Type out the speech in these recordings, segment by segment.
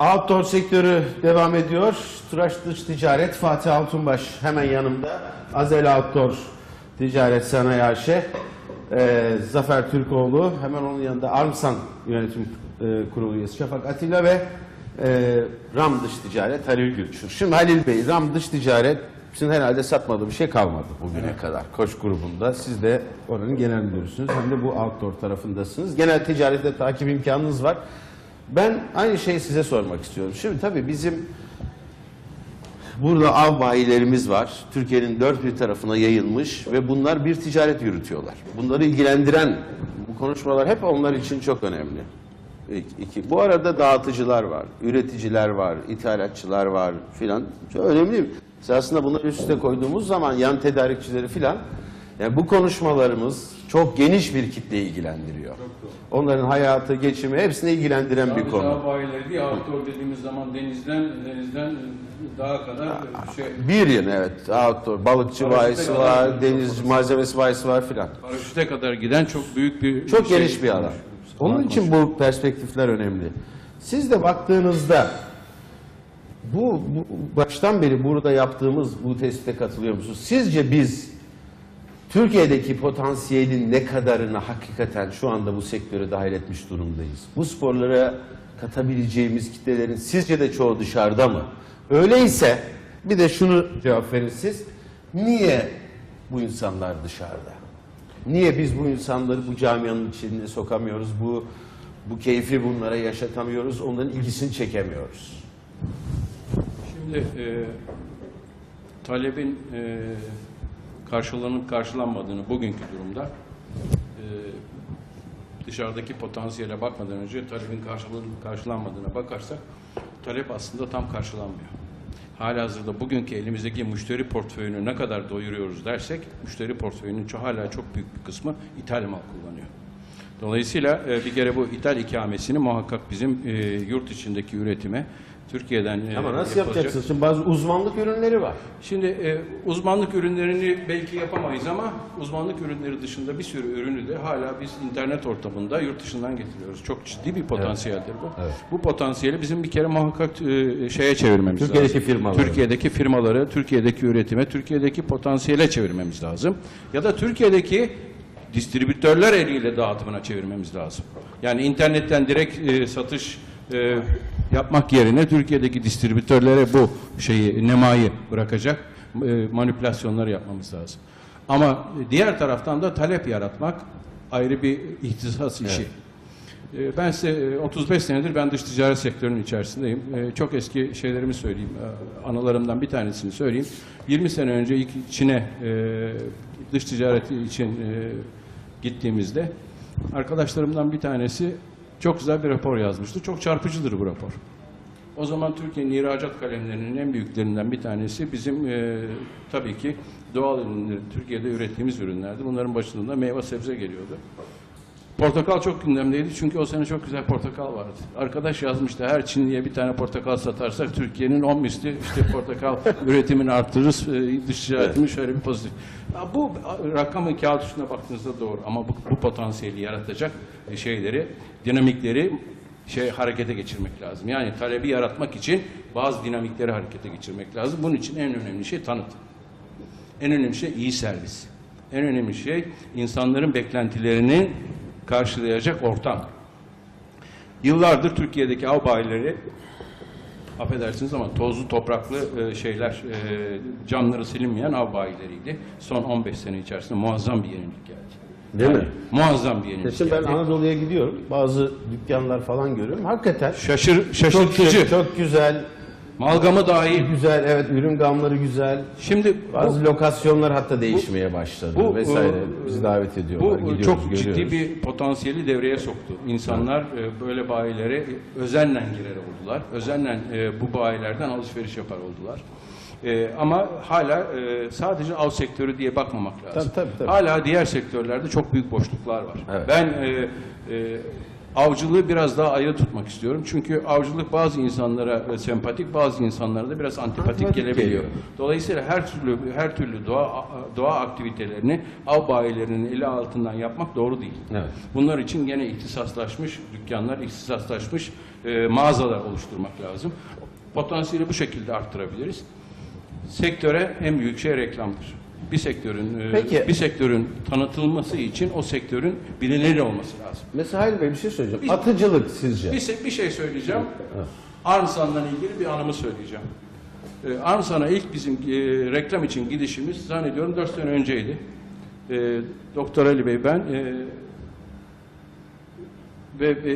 Outdoor sektörü devam ediyor. Turaş Dış Ticaret, Fatih Altunbaş hemen yanımda. Azel Outdoor Ticaret Sanayi AŞ. Ee, Zafer Türkoğlu, hemen onun yanında Armsan Yönetim e, Kurulu üyesi Şafak Atilla ve e, RAM Dış Ticaret Halil Gülçür. Şimdi Halil Bey, RAM Dış Ticaret sizin herhalde satmadığı bir şey kalmadı bugüne kadar Koç grubunda. Siz de oranın genel müdürüsünüz hem de bu outdoor tarafındasınız. Genel ticarette takip imkanınız var. Ben aynı şeyi size sormak istiyorum. Şimdi tabii bizim burada av bayilerimiz var. Türkiye'nin dört bir tarafına yayılmış ve bunlar bir ticaret yürütüyorlar. Bunları ilgilendiren bu konuşmalar hep onlar için çok önemli. İki. Bu arada dağıtıcılar var, üreticiler var, ithalatçılar var filan. Çok önemli. Biz aslında bunları üst üste koyduğumuz zaman yan tedarikçileri filan yani bu konuşmalarımız çok geniş bir kitleyi ilgilendiriyor. Onların hayatı, geçimi hepsini ilgilendiren bir Sadece konu. hava bayileri değil, outdoor dediğimiz zaman denizden denizden dağa kadar şey Bir yıl evet. Outdoor, balıkçı Paraşüte bayisi var, çok deniz malzemesi bayisi var filan. paraşüte kadar giden çok büyük bir Çok şey. geniş bir alan. Onun için bu perspektifler önemli. Siz de baktığınızda bu, bu baştan beri burada yaptığımız bu tespite katılıyor musunuz? Sizce biz Türkiye'deki potansiyelin ne kadarını hakikaten şu anda bu sektöre dahil etmiş durumdayız? Bu sporlara katabileceğimiz kitlelerin sizce de çoğu dışarıda mı? Öyleyse bir de şunu cevap verin siz. Niye bu insanlar dışarıda? Niye biz bu insanları bu camianın içine sokamıyoruz? Bu bu keyfi bunlara yaşatamıyoruz. Onların ilgisini çekemiyoruz. Şimdi e, talebin e, karşılanıp karşılanmadığını bugünkü durumda e, dışarıdaki potansiyele bakmadan önce talebin karşılanıp karşılanmadığına bakarsak talep aslında tam karşılanmıyor. Halihazırda bugünkü elimizdeki müşteri portföyünü ne kadar doyuruyoruz dersek müşteri portföyünün ço- hala çok büyük bir kısmı ithal mal kullanıyor. Dolayısıyla e, bir kere bu ithal ikamesini muhakkak bizim e, yurt içindeki üretime Türkiye'den e, Ama nasıl yapılacak- yapacaksınız? Şimdi bazı uzmanlık ürünleri var. Şimdi e, uzmanlık ürünlerini belki yapamayız ama uzmanlık ürünleri dışında bir sürü ürünü de hala biz internet ortamında yurt dışından getiriyoruz. Çok ciddi bir potansiyeldir bu. Evet. Bu potansiyeli bizim bir kere muhakkak e, şeye çevirmemiz Türkiye'deki lazım. firmaları. Türkiye'deki firmaları, Türkiye'deki üretime, Türkiye'deki potansiyele çevirmemiz lazım. Ya da Türkiye'deki distribütörler eliyle dağıtımına çevirmemiz lazım. Yani internetten direkt e, satış e, yapmak yerine Türkiye'deki distribütörlere bu şeyi, nemayı bırakacak e, manipülasyonları yapmamız lazım. Ama diğer taraftan da talep yaratmak ayrı bir ihtisas işi. E, Ben size e, 35 senedir ben dış ticaret sektörünün içerisindeyim. E, Çok eski şeylerimi söyleyeyim, e, anılarımdan bir tanesini söyleyeyim. 20 sene önce ilk Çin'e e, dış ticareti için e, gittiğimizde arkadaşlarımdan bir tanesi çok güzel bir rapor yazmıştı. Çok çarpıcıdır bu rapor. O zaman Türkiye'nin ihracat kalemlerinin en büyüklerinden bir tanesi bizim e, tabii ki doğal ürünler, Türkiye'de ürettiğimiz ürünlerdi. Bunların başında da meyve sebze geliyordu. Portakal çok gündemdeydi çünkü o sene çok güzel portakal vardı. Arkadaş yazmıştı her Çinliye bir tane portakal satarsak Türkiye'nin 10 misli işte portakal üretimini arttırırız, e, dış ticaretimiz şöyle bir pozitif. Ya bu rakamın kağıt üstüne baktığınızda doğru ama bu, bu potansiyeli yaratacak şeyleri, dinamikleri şey harekete geçirmek lazım. Yani talebi yaratmak için bazı dinamikleri harekete geçirmek lazım. Bunun için en önemli şey tanıtım. En önemli şey iyi servis. En önemli şey insanların beklentilerini karşılayacak ortam. Yıllardır Türkiye'deki av bayileri affedersiniz ama tozlu topraklı e, şeyler e, camları silinmeyen av bayileriydi. Son 15 sene içerisinde muazzam bir yenilik geldi. Değil mi? Muazzam bir yenilik Şimdi ben. Anadolu'ya gidiyorum. Bazı dükkanlar falan görüyorum. Hakikaten Şaşır, çok, şaşırtıcı. çok güzel, Malgamı dahil. güzel, evet ürün gamları güzel. Şimdi Bazı lokasyonlar hatta değişmeye başladı bu, vesaire. e, Bizi davet ediyorlar. Bu gidiyoruz, çok görüyoruz. ciddi bir potansiyeli devreye soktu. İnsanlar e, böyle bayilere özenle girer oldular. Özenle e, bu bayilerden alışveriş yapar oldular. E, ama hala e, sadece av sektörü diye bakmamak lazım. Tabii, tabii, tabii. Hala diğer sektörlerde çok büyük boşluklar var. Evet. Ben e, e, avcılığı biraz daha ayrı tutmak istiyorum. Çünkü avcılık bazı insanlara e, sempatik, bazı insanlara da biraz antipatik gelebiliyor. Dolayısıyla her türlü her türlü doğa doğa aktivitelerini av bayilerinin eli altından yapmak doğru değil. Evet. Bunlar için gene ihtisaslaşmış dükkanlar, ihtisaslaşmış e, mağazalar oluşturmak lazım. Potansiyeli bu şekilde arttırabiliriz. Sektöre en büyük şey reklamdır. Bir sektörün e, Peki. bir sektörün tanıtılması için o sektörün bilinir olması lazım. Mesela Halil Bey bir şey söyleyeceğim. Bir- Atıcılık sizce? Bir, bir şey söyleyeceğim. Armsan'la ilgili bir anımı söyleyeceğim. Ee, Armsan'a ilk bizim e, reklam için gidişimiz zannediyorum 4 sene önceydi. Ee, Doktor Ali Bey ben e, ve e,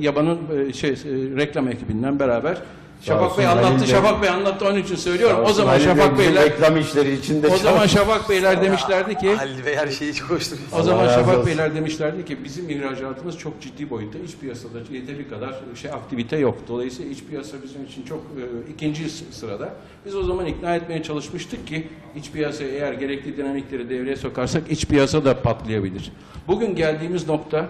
Yaban'ın e, şey e, reklam ekibinden beraber Şafak Bey anlattı, Bey. Şafak Bey anlattı onun için söylüyorum. O zaman Şafak Beyler reklam işleri içinde o zaman. Şafak Beyler demişlerdi ki Halil Bey her şeyi hoşturuyor. o zaman Şafak. Beyler demişlerdi ki bizim ihracatımız çok ciddi boyutta iç piyasada yeteri kadar şey aktivite yok. Dolayısıyla iç piyasa bizim için çok e, ikinci sırada. Biz o zaman ikna etmeye çalışmıştık ki iç piyasaya eğer gerekli dinamikleri devreye sokarsak iç piyasa da patlayabilir. Bugün geldiğimiz nokta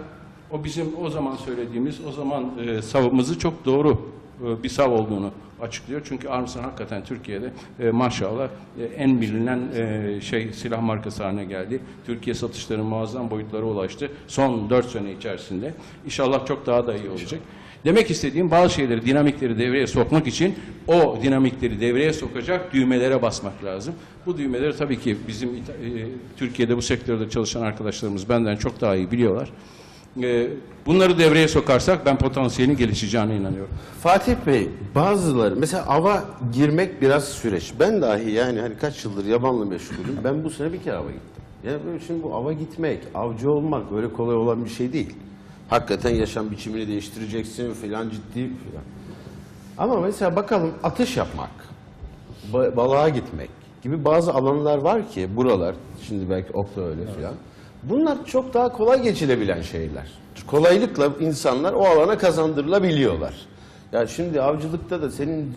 o bizim o zaman söylediğimiz o zaman e, savımızı çok doğru bir sav olduğunu açıklıyor. Çünkü Armstrong hakikaten Türkiye'de e, maşallah e, en bilinen e, şey silah markası haline geldi. Türkiye satışları muazzam boyutlara ulaştı. Son 4 sene içerisinde. İnşallah çok daha da iyi olacak. Demek istediğim bazı şeyleri, dinamikleri devreye sokmak için o dinamikleri devreye sokacak düğmelere basmak lazım. Bu düğmeleri tabii ki bizim e, Türkiye'de bu sektörde çalışan arkadaşlarımız benden çok daha iyi biliyorlar. E, bunları devreye sokarsak ben potansiyelin gelişeceğine inanıyorum. Fatih Bey bazıları mesela ava girmek biraz süreç. Ben dahi yani hani kaç yıldır yabanla meşgulüm. Ben bu sene bir kere ava gittim. Yani şimdi bu ava gitmek, avcı olmak böyle kolay olan bir şey değil. Hakikaten yaşam biçimini değiştireceksin filan ciddi filan. Ama mesela bakalım atış yapmak, ba- balığa gitmek gibi bazı alanlar var ki buralar, şimdi belki okta öyle filan. Bunlar çok daha kolay geçilebilen şeyler. Kolaylıkla insanlar o alana kazandırılabiliyorlar. Ya şimdi avcılıkta da senin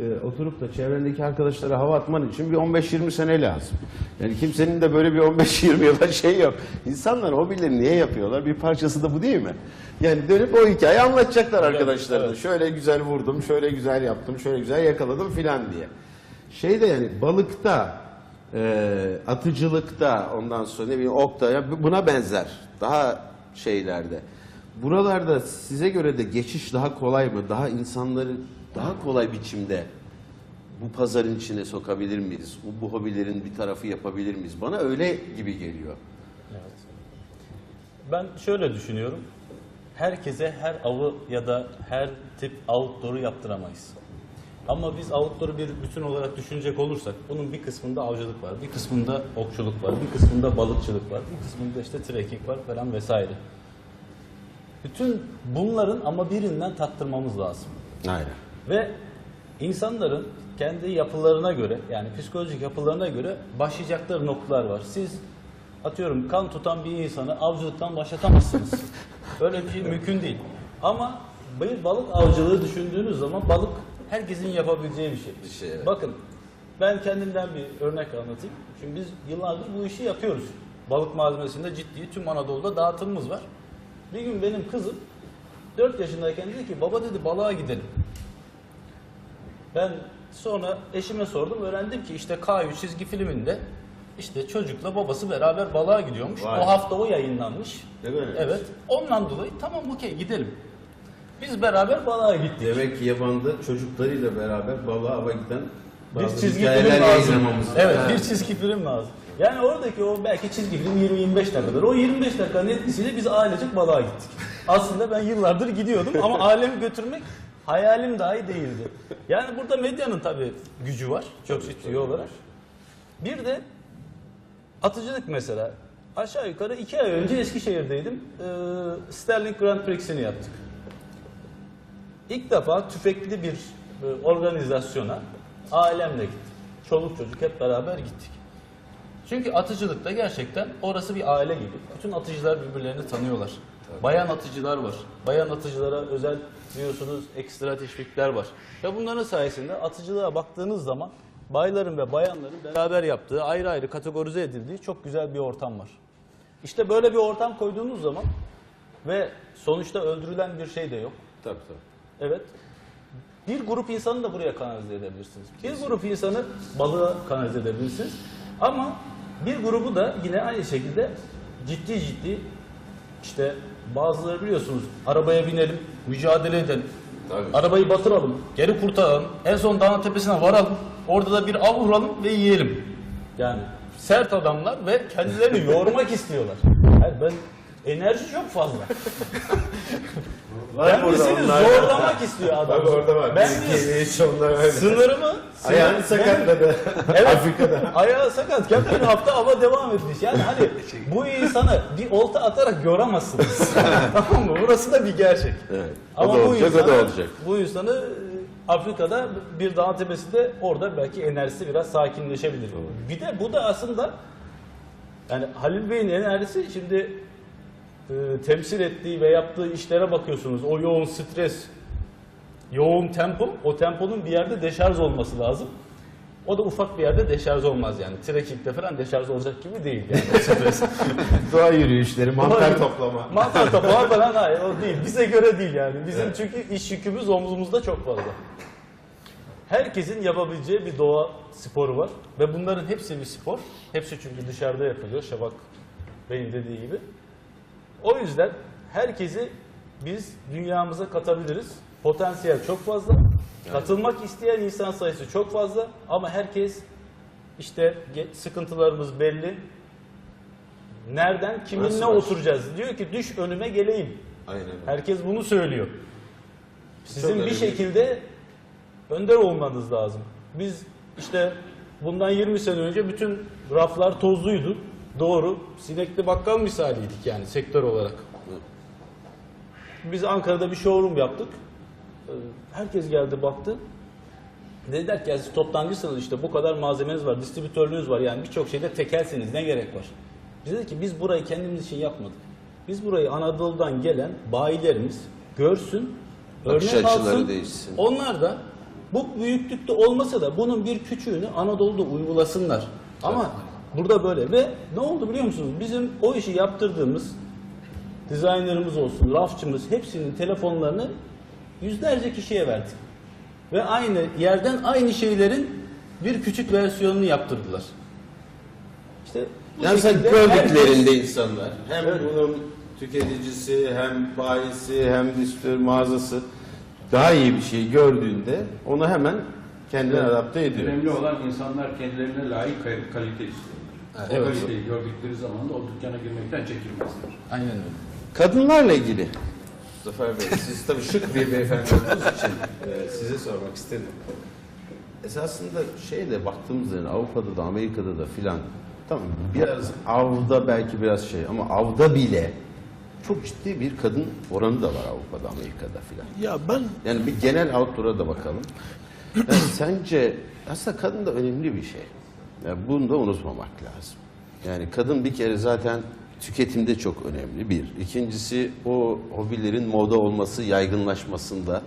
e, oturup da çevrendeki arkadaşlara hava atman için bir 15-20 sene lazım. Yani kimsenin de böyle bir 15-20 yıla şey yok. İnsanlar hobileri niye yapıyorlar? Bir parçası da bu değil mi? Yani dönüp o hikayeyi anlatacaklar arkadaşlarına. Şöyle güzel vurdum, şöyle güzel yaptım, şöyle güzel yakaladım filan diye. Şey de yani balıkta, e, atıcılıkta, ondan sonra ne bileyim okta ya bu- buna benzer. Daha şeylerde. Buralarda size göre de geçiş daha kolay mı? Daha insanları daha kolay biçimde bu pazarın içine sokabilir miyiz? Bu, bu hobilerin bir tarafı yapabilir miyiz? Bana öyle gibi geliyor. Ben şöyle düşünüyorum. Herkese her avı ya da her tip outdoor'u yaptıramayız. Ama biz outdoor'u bir bütün olarak düşünecek olursak bunun bir kısmında avcılık var, bir kısmında okçuluk var, bir kısmında balıkçılık var, bir kısmında işte trekking var falan vesaire. Bütün bunların ama birinden tattırmamız lazım. Aynen. Ve insanların kendi yapılarına göre yani psikolojik yapılarına göre başlayacakları noktalar var. Siz atıyorum kan tutan bir insanı avcılıktan başlatamazsınız. Öyle bir şey mümkün değil. Ama bir balık avcılığı düşündüğünüz zaman balık herkesin yapabileceği bir şey. şey, evet. Bakın ben kendimden bir örnek anlatayım. Şimdi biz yıllardır bu işi yapıyoruz. Balık malzemesinde ciddi tüm Anadolu'da dağıtımımız var. Bir gün benim kızım 4 yaşındayken dedi ki baba dedi balığa gidelim. Ben sonra eşime sordum öğrendim ki işte K3 çizgi filminde işte çocukla babası beraber balığa gidiyormuş. Vay. O hafta o yayınlanmış. Değil mi? Evet. Ondan dolayı tamam okey gidelim. Biz beraber balığa gittik. Demek ki yabanda çocuklarıyla beraber balığa ava giden Bir bazı çizgi hikayeler film lazım. yayınlamamız Evet, bir çizgi film lazım. Yani oradaki o belki çizgi film 20-25 dakikadır. O 25 dakikanın etkisiyle biz ailecek balığa gittik. Aslında ben yıllardır gidiyordum ama alemi götürmek hayalim dahi değildi. Yani burada medyanın tabii gücü var çok ciddi olarak. Bir de atıcılık mesela. Aşağı yukarı iki ay önce Eskişehir'deydim. Ee, Sterling Grand Prix'sini yaptık. İlk defa tüfekli bir e, organizasyona ailemle gittim. Çoluk çocuk hep beraber gittik. Çünkü atıcılıkta gerçekten orası bir aile gibi. Bütün atıcılar birbirlerini tanıyorlar. Bayan atıcılar var. Bayan atıcılara özel biliyorsunuz ekstra teşvikler var. Ve bunların sayesinde atıcılığa baktığınız zaman bayların ve bayanların beraber yaptığı, ayrı ayrı kategorize edildiği çok güzel bir ortam var. İşte böyle bir ortam koyduğunuz zaman Ve sonuçta öldürülen bir şey de yok. Tabii tabii. Evet. Bir grup insanı da buraya kanalize edebilirsiniz. Bir grup insanı balığa kanalize edebilirsiniz. Ama bir grubu da yine aynı şekilde ciddi ciddi işte bazıları biliyorsunuz arabaya binelim, mücadele edelim. Tabii. Arabayı batıralım, geri kurtaralım, en son dağın tepesine varalım, orada da bir av vuralım ve yiyelim. Yani sert adamlar ve kendilerini yormak istiyorlar. Yani ben enerji çok fazla. Var Kendisini onlar. zorlamak istiyor adam. Tabii orada var. Ben Türkiye'de hiç onlar öyle. sınırımı Ayağını sakatladı. Evet. Afrika'da. Ayağı sakat. Bir hafta ama devam etmiş. Yani hani bu insanı bir olta atarak yoramazsınız. tamam mı? Burası da bir gerçek. Evet. O Ama da bu olacak, o da olacak. Bu insanı e, Afrika'da bir dağ tepesinde orada belki enerjisi biraz sakinleşebilir. Bir de bu da aslında yani Halil Bey'in enerjisi şimdi e, temsil ettiği ve yaptığı işlere bakıyorsunuz. O yoğun stres, yoğun tempo, o temponun bir yerde deşarj olması lazım. O da ufak bir yerde deşarj olmaz yani. Trekking'de falan deşarj olacak gibi değil yani stres. Doğa yürüyüşleri, mantar toplama. Mantar toplama falan hayır o değil. Bize göre değil yani. Bizim çünkü iş yükümüz omzumuzda çok fazla. Herkesin yapabileceği bir doğa sporu var. Ve bunların hepsi bir spor. Hepsi çünkü dışarıda yapılıyor. Şabak Bey'in dediği gibi. O yüzden herkesi biz dünyamıza katabiliriz. Potansiyel çok fazla. Katılmak isteyen insan sayısı çok fazla. Ama herkes işte sıkıntılarımız belli. Nereden, kiminle Nasıl oturacağız? Diyor ki düş önüme geleyim. Aynen öyle. Herkes bunu söylüyor. Sizin bir şekilde önder olmanız lazım. Biz işte bundan 20 sene önce bütün raflar tozluydu. Doğru. Sinekli bakkal misaliydik yani sektör olarak. Biz Ankara'da bir showroom yaptık. Ee, Herkes geldi baktı. Dediler ki "Ya siz toptancısınız işte bu kadar malzemeniz var, distribütörlüğünüz var yani birçok şeyde tekelsiniz ne gerek var? Biz dedik ki biz burayı kendimiz için yapmadık. Biz burayı Anadolu'dan gelen bayilerimiz görsün, Bakış örnek açıları alsın. değişsin. Onlar da bu büyüklükte olmasa da bunun bir küçüğünü Anadolu'da uygulasınlar. Ama burada böyle ve ne oldu biliyor musunuz? Bizim o işi yaptırdığımız dizaynerımız olsun, rafçımız hepsinin telefonlarını yüzlerce kişiye verdik. Ve aynı yerden aynı şeylerin bir küçük versiyonunu yaptırdılar. İşte bu Yani sen gördüklerinde herkes- insanlar hem Evet. bunun tüketicisi hem bayisi hem distribütör mağazası daha iyi bir şey gördüğünde onu hemen kendine adapte ediyor. Önemli olan insanlar kendilerine layık kal- kalite istiyorlar. Evet. O kaliteyi gördükleri zaman da o dükkana girmekten çekilmezler. Aynen öyle. Kadınlarla ilgili Zafer Bey, siz tabii şık bir beyefendi olduğunuz için e, size sormak istedim. Esasında şeyde baktığımızda yani Avrupa'da da Amerika'da da filan tamam biraz avda belki biraz şey ama avda bile çok ciddi bir kadın oranı da var Avrupa'da Amerika'da filan. Ya ben Yani bir genel outdoor'a da bakalım. Yani sence aslında kadın da önemli bir şey. Yani bunu da unutmamak lazım. Yani kadın bir kere zaten tüketimde çok önemli bir. İkincisi o hobilerin moda olması, yaygınlaşmasında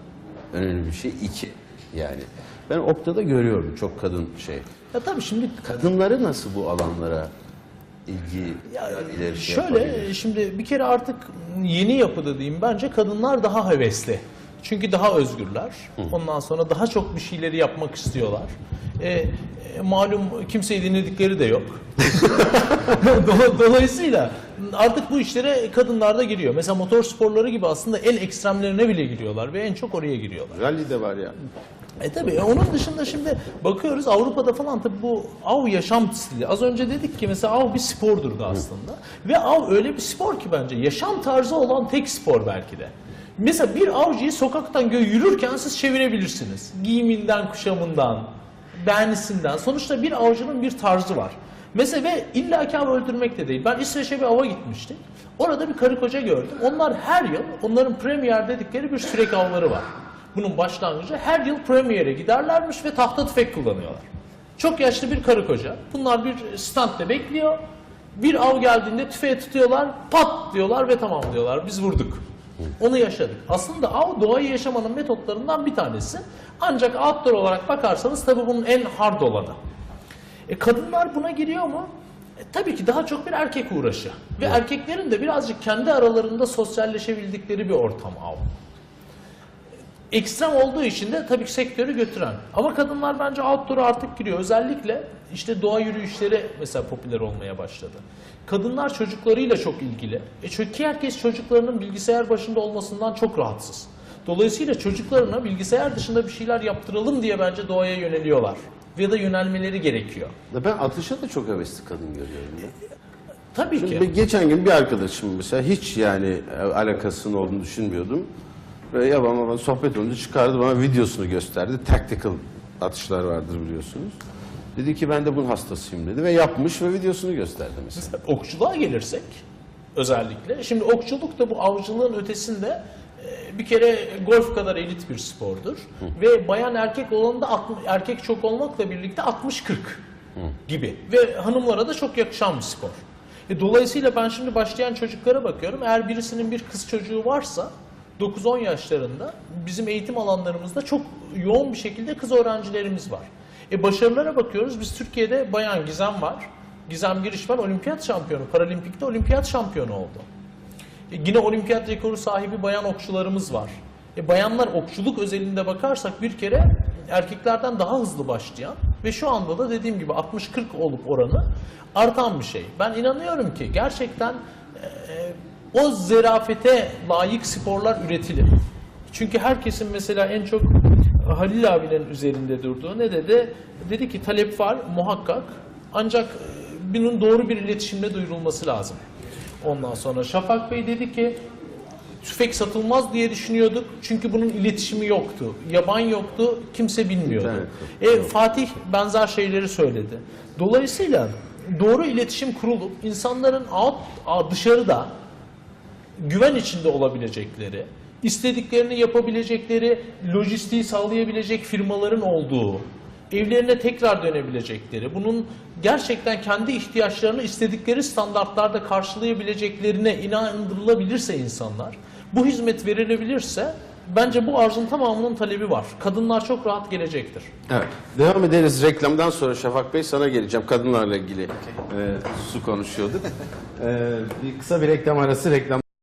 önemli bir şey. İki yani ben Opta'da görüyorum çok kadın şey. ya tabii şimdi Kadınları nasıl bu alanlara ilgi ya ileri şey şöyle yapabilir? şimdi bir kere artık yeni yapıda diyeyim bence kadınlar daha hevesli. Çünkü daha özgürler. Ondan sonra daha çok bir şeyleri yapmak istiyorlar. E, e, malum kimseyi dinledikleri de yok. Do- Dolayısıyla artık bu işlere kadınlar da giriyor. Mesela motor sporları gibi aslında en ekstremlerine bile giriyorlar ve en çok oraya giriyorlar. Rally de var ya. E tabii onun dışında şimdi bakıyoruz Avrupa'da falan tabii bu av yaşam stili. Az önce dedik ki mesela av bir spordur da aslında. Ve av öyle bir spor ki bence yaşam tarzı olan tek spor belki de. Mesela bir avcıyı sokaktan yürürken siz çevirebilirsiniz. Giyiminden, kuşamından, beğenisinden. Sonuçta bir avcının bir tarzı var. Mesela ve illaki av öldürmek de değil. Ben İsveç'e bir ava gitmiştim. Orada bir karı koca gördüm. Onlar her yıl, onların premier dedikleri bir sürek avları var. Bunun başlangıcı her yıl premiere giderlermiş ve tahta tüfek kullanıyorlar. Çok yaşlı bir karı koca. Bunlar bir standta bekliyor. Bir av geldiğinde tüfeği tutuyorlar, pat diyorlar ve tamam diyorlar. Biz vurduk. Onu yaşadık. Aslında av doğayı yaşamanın metotlarından bir tanesi. Ancak outdoor olarak bakarsanız tabii bunun en hard olanı. E kadınlar buna giriyor mu? tabii ki daha çok bir erkek uğraşı. Ve erkeklerin de birazcık kendi aralarında sosyalleşebildikleri bir ortam av. Ekstrem olduğu için de tabii ki sektörü götüren. Ama kadınlar bence outdoor'a artık giriyor. Özellikle işte doğa yürüyüşleri mesela popüler olmaya başladı. Kadınlar çocuklarıyla çok ilgili. E çünkü herkes çocuklarının bilgisayar başında olmasından çok rahatsız. Dolayısıyla çocuklarına bilgisayar dışında bir şeyler yaptıralım diye bence doğaya yöneliyorlar. Ya da yönelmeleri gerekiyor. Ben atışa da çok hevesli kadın görüyorum ya. Tabii Şimdi ki. geçen gün bir arkadaşım mesela hiç yani e, alakasının olduğunu düşünmüyordum. Ve ya bana, bana sohbet olunca çıkardı bana videosunu gösterdi. Tactical atışlar vardır biliyorsunuz. Dedi ki ben de bunun hastasıyım dedi ve yapmış ve videosunu gösterdi mesela. Okçuluğa gelirsek özellikle. Şimdi okçuluk da bu avcılığın ötesinde e, bir kere golf kadar elit bir spordur. Ve bayan erkek olanında erkek çok olmakla birlikte 60-40 gibi. Ve hanımlara da çok yakışan bir spor. E, dolayısıyla ben şimdi başlayan çocuklara bakıyorum. Eğer birisinin bir kız çocuğu varsa 9-10 yaşlarında bizim eğitim alanlarımızda çok yoğun bir şekilde kız öğrencilerimiz var. E başarılara bakıyoruz. Biz Türkiye'de bayan Gizem var. Gizem Girişmen olimpiyat şampiyonu. Paralimpikte olimpiyat şampiyonu oldu. E yine olimpiyat rekoru sahibi bayan okçularımız var. E bayanlar okçuluk özelinde bakarsak bir kere erkeklerden daha hızlı başlayan ve şu anda da dediğim gibi 60-40 olup oranı artan bir şey. Ben inanıyorum ki gerçekten e, o zerafete layık sporlar üretilir. Çünkü herkesin mesela en çok Halil abinin üzerinde durduğu ne dedi? Dedi ki talep var muhakkak ancak e, bunun doğru bir iletişimle duyurulması lazım. Ondan sonra Şafak Bey dedi ki tüfek satılmaz diye düşünüyorduk çünkü bunun iletişimi yoktu. Yaban yoktu, kimse bilmiyordu. E, Fatih benzer şeyleri söyledi. Dolayısıyla doğru iletişim kurulup insanların out, dışarıda güven içinde olabilecekleri, istediklerini yapabilecekleri, lojistiği sağlayabilecek firmaların olduğu, evlerine tekrar dönebilecekleri, bunun gerçekten kendi ihtiyaçlarını istedikleri standartlarda karşılayabileceklerine inandırılabilirse insanlar, bu hizmet verilebilirse bence bu arzın tamamının talebi var. Kadınlar çok rahat gelecektir. Evet. Devam ederiz reklamdan sonra Şafak Bey sana geleceğim. Kadınlarla ilgili e, su konuşuyorduk. E, bir kısa bir reklam arası reklam